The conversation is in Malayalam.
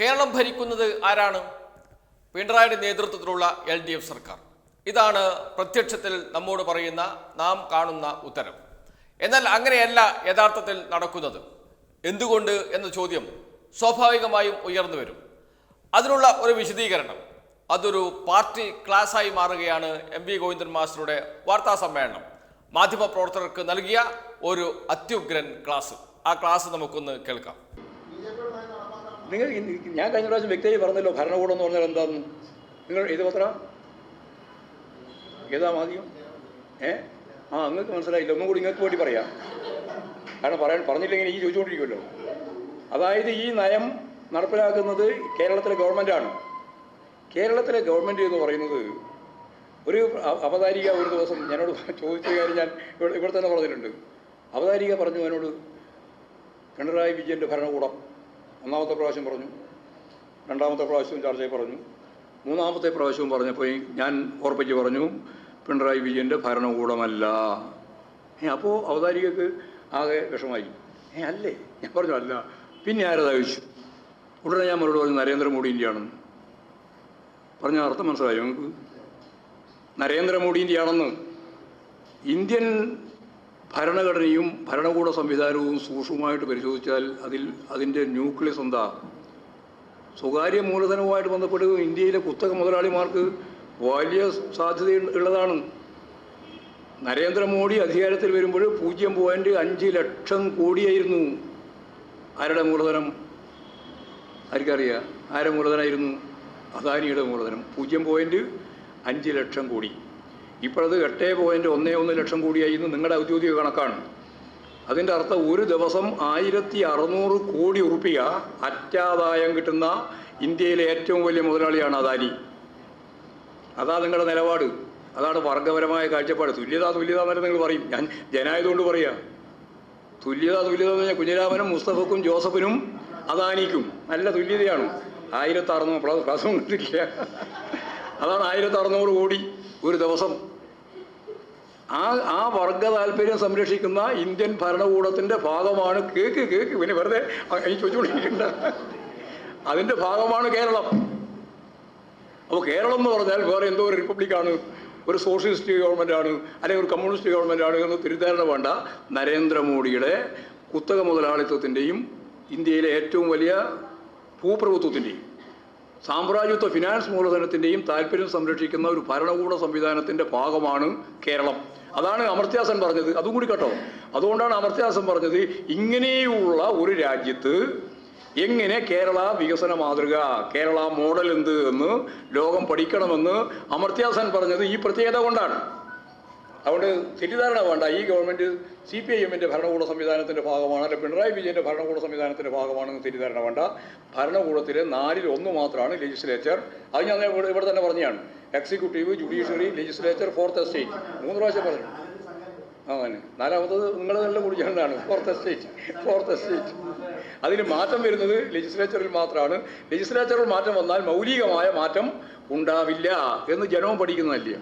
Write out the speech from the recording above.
കേരളം ഭരിക്കുന്നത് ആരാണ്? പിണറായിയുടെ നേതൃത്വത്തിലുള്ള എൽ ഡി എഫ് സർക്കാർ. ഇതാണ് പ്രത്യക്ഷത്തിൽ നമ്മോട് പറയുന്ന നാം കാണുന്ന ഉത്തരം. എന്നാൽ അങ്ങനെയല്ല യഥാർത്ഥത്തിൽ നടക്കുന്നത്. എന്തുകൊണ്ട് എന്ന ചോദ്യം സ്വാഭാവികമായും ഉയർന്നു വരും. അതിനുള്ള ഒരു വിശദീകരണം. അതൊരു പാർട്ടി ക്ലാസ്സായി മാറുകയാണ് എം വി ഗോവിന്ദൻ മാസ്റ്ററുടെ വാർത്താ സമ്മേളനം. മാധ്യമപ്രവർത്തകർക്ക് നൽകിയ ഒരു അത്യുഗ്രൻ ക്ലാസ്. ആ ക്ലാസ് നമുക്കൊന്ന് കേൾക്കാം. നിങ്ങൾ ഞാൻ കഴിഞ്ഞ പ്രാവശ്യം വ്യക്തമായി പറഞ്ഞല്ലോ ഭരണകൂടം എന്ന് പറഞ്ഞാൽ എന്താന്ന്. നിങ്ങൾ ഏത് പത്ര ഏതാ മാധ്യമം? ഏ? ആ നിങ്ങൾക്ക് മനസ്സിലായില്ല. ഒന്നും കൂടി നിങ്ങൾക്ക് വേണ്ടി പറയാം. കാരണം പറയാൻ പറഞ്ഞില്ലെങ്കിൽ ഈ ചോദിച്ചുകൊണ്ടിരിക്കുമല്ലോ. അതായത് ഈ നയം നടപ്പിലാക്കുന്നത് കേരളത്തിലെ ഗവൺമെന്റാണ് കേരളത്തിലെ ഗവൺമെന്റ് എന്ന് പറയുന്നത് ഒരു അവതാരിക ഒരു ദിവസം ഞാനോട് ചോദിച്ച കാര്യം ഞാൻ ഇവിടെ ഇവിടെ തന്നെ പറഞ്ഞിട്ടുണ്ട്. അവതാരിക പറഞ്ഞു എന്നോട് പിണറായി വിജയന്റെ ഭരണകൂടം. ഒന്നാമത്തെ പ്രാവശ്യം പറഞ്ഞു. രണ്ടാമത്തെ പ്രാവശ്യവും ചർച്ചയിൽ പറഞ്ഞു. മൂന്നാമത്തെ പ്രാവശ്യവും പറഞ്ഞപ്പോൾ ഞാൻ ഓർപ്പിച്ച് പറഞ്ഞു പിണറായി വിജയന്റെ ഭരണകൂടമല്ല. ഏ അപ്പോൾ അവതാരികക്ക് ആകെ വിഷമായി. ഏ അല്ലേ? ഞാൻ പറഞ്ഞു അല്ല. പിന്നെ ആരതാ ചോദിച്ചു ഉടനെ ഞാൻ മറുപടി പറഞ്ഞു നരേന്ദ്രമോദിന്റെയാണെന്ന് പറഞ്ഞ അർത്ഥം മനസ്സിലായോ നിങ്ങൾക്ക്? നരേന്ദ്രമോദിന്റെയാണെന്ന് ഇന്ത്യൻ ഭരണഘടനയും ഭരണകൂട സംവിധാനവും സൂക്ഷ്മമായിട്ട് പരിശോധിച്ചാൽ അതിൽ അതിന്റെ ന്യൂക്ലിയസ് എന്താ? സ്വകാര്യ മൂലധനവുമായിട്ട് ബന്ധപ്പെട്ട് ഇന്ത്യയിലെ കുത്തക മുതലാളിമാർക്ക് വലിയ സാധ്യത ഉള്ളതാണ്. നരേന്ദ്രമോദി അധികാരത്തിൽ വരുമ്പോൾ പൂജ്യം പോയിന്റ് അഞ്ച് ലക്ഷം കോടിയായിരുന്നു ആരുടെ മൂലധനം? ആർക്കറിയാം? ആരുടെ മൂലധനമായിരുന്നു അദാനിയുടെ മൂലധനം. പൂജ്യം പോയിന്റ് അഞ്ച് ലക്ഷം കോടി. ഇപ്പോഴത് എട്ട് പോയിന്റ് ഒന്നേ ഒന്ന് ലക്ഷം കോടിയായിരുന്നു നിങ്ങളുടെ ഔദ്യോഗിക കണക്കാണ്. അതിന്റെ അർത്ഥം ഒരു ദിവസം ആയിരത്തി അറുന്നൂറ് കോടി ഉറുപ്പിക അറ്റാദായം കിട്ടുന്ന ഇന്ത്യയിലെ ഏറ്റവും വലിയ മുതലാളിയാണ് അദാനി. അതാ നിങ്ങളുടെ നിലപാട്. അതാണ് വർഗപരമായ കാഴ്ചപ്പാട്. തുല്യത തുല്യത എന്നല്ല നിങ്ങൾ പറയും. ഞാൻ ജനായതുകൊണ്ട് പറയാ. തുല്യത തുല്യത എന്ന് പറഞ്ഞാൽ കുഞ്ഞിരാമനും മുസ്തഫക്കും ജോസഫിനും അദാനിക്കും. നല്ല തുല്യതയാണ്. ആയിരത്തി അറുന്നൂറ് ക്ലാസ് കിട്ടില്ല. അതാണ് ആയിരത്തി അറുന്നൂറ് കോടി ഒരു ദിവസം. ആ ആ വർഗ താല്പര്യം സംരക്ഷിക്കുന്ന ഇന്ത്യൻ ഭരണകൂടത്തിന്റെ ഭാഗമാണ് കേക്ക് കേക്ക്. പിന്നെ വെറുതെ ചോദിച്ചുകൊണ്ടിരിക്കണ്ട. അതിന്റെ ഭാഗമാണ് കേരളം. അപ്പോൾ കേരളം എന്ന് പറഞ്ഞാൽ വേറെ എന്തോ ഒരു റിപ്പബ്ലിക്കാണ് ഒരു സോഷ്യലിസ്റ്റ് ഗവൺമെന്റാണ് അല്ലെങ്കിൽ ഒരു കമ്മ്യൂണിസ്റ്റ് ഗവൺമെന്റാണ് എന്ന് തിരുത്താരണ വേണ്ട നരേന്ദ്രമോദിയുടെ കുത്തക മുതലാളിത്വത്തിന്റെയും ഇന്ത്യയിലെ ഏറ്റവും വലിയ ഭൂപ്രഭുത്വത്തിന്റെയും സാമ്രാജ്യത്വ ഫിനാൻസ് മൂലധനത്തിന്റെയും താല്പര്യം സംരക്ഷിക്കുന്ന ഒരു ഭരണകൂട സംവിധാനത്തിന്റെ ഭാഗമാണ് കേരളം. അതാണ് അമർത്യാസൻ പറഞ്ഞത്. അതും കൂടി കേട്ടോ. അതുകൊണ്ടാണ് അമർത്യാസൻ പറഞ്ഞത് ഇങ്ങനെയുള്ള ഒരു രാജ്യത്ത് എങ്ങനെ കേരള വികസന മാതൃക കേരള മോഡൽ എന്ത് എന്ന് ലോകം പഠിക്കണമെന്ന്? അമർത്യാസൻ പറഞ്ഞത് ഈ പ്രത്യേകത കൊണ്ടാണ്. അതുകൊണ്ട് തെറ്റിദ്ധാരണ വേണ്ട. ഈ ഗവൺമെന്റ് സി പി ഐ എമ്മിന്റെ ഭരണകൂട സംവിധാനത്തിന്റെ ഭാഗമാണ് അല്ലെങ്കിൽ പിണറായി വിജയന്റെ ഭരണകൂട സംവിധാനത്തിന്റെ ഭാഗമാണെന്ന് തെറ്റിദ്ധാരണ വേണ്ട. ഭരണകൂടത്തിലെ നാലിൽ ഒന്ന് മാത്രമാണ് ലെജിസ്ലേച്ചർ അത് ഞാൻ ഇവിടെ തന്നെ പറഞ്ഞതാണ് executive judiciary legislature fourth estate മൂന്ന് പ്രാവശ്യം പറഞ്ഞു. തന്നെ നാലാമത്തത് നിങ്ങൾ നല്ല കുടിച്ചാണ് ഫോർത്ത് എസ്റ്റേറ്റ് ഫോർത്ത് എസ്റ്റേറ്റ് അതിന് മാറ്റം വരുന്നത് ലെജിസ്ലേച്ചറിൽ മാത്രമാണ്. ലെജിസ്ലേച്ചറിൽ മാറ്റം വന്നാൽ മൗലികമായ മാറ്റം ഉണ്ടാവില്ല എന്ന് ജനവും പഠിക്കുന്നതല്ലേ?